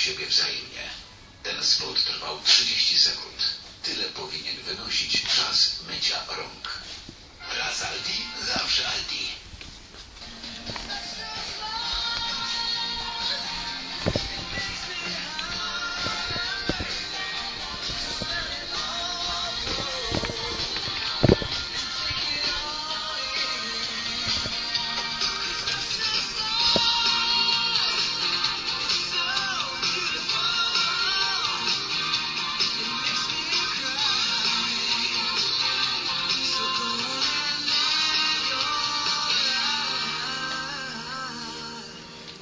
siebie wzajemnie. Ten spot trwał 30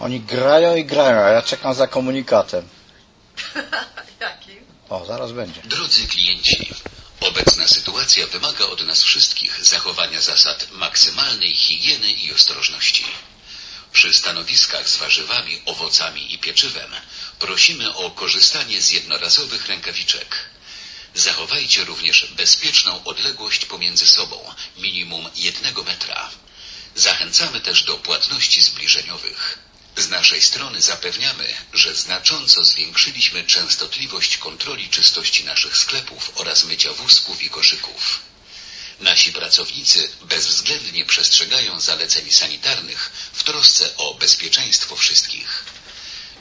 Oni grają i grają, a ja czekam za komunikatem. Jakim? O, zaraz będzie. Drodzy klienci, obecna sytuacja wymaga od nas wszystkich zachowania zasad maksymalnej higieny i ostrożności. Przy stanowiskach z warzywami, owocami i pieczywem prosimy o korzystanie z jednorazowych rękawiczek. Zachowajcie również bezpieczną odległość pomiędzy sobą, minimum jednego metra. Zachęcamy też do płatności zbliżeniowych. Naszej strony zapewniamy, że znacząco zwiększyliśmy częstotliwość kontroli czystości naszych sklepów oraz mycia wózków i koszyków. Nasi pracownicy bezwzględnie przestrzegają zaleceń sanitarnych w trosce o bezpieczeństwo wszystkich.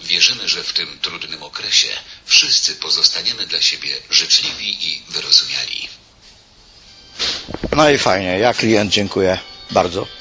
Wierzymy, że w tym trudnym okresie wszyscy pozostaniemy dla siebie życzliwi i wyrozumiali. No i fajnie, ja klient dziękuję bardzo.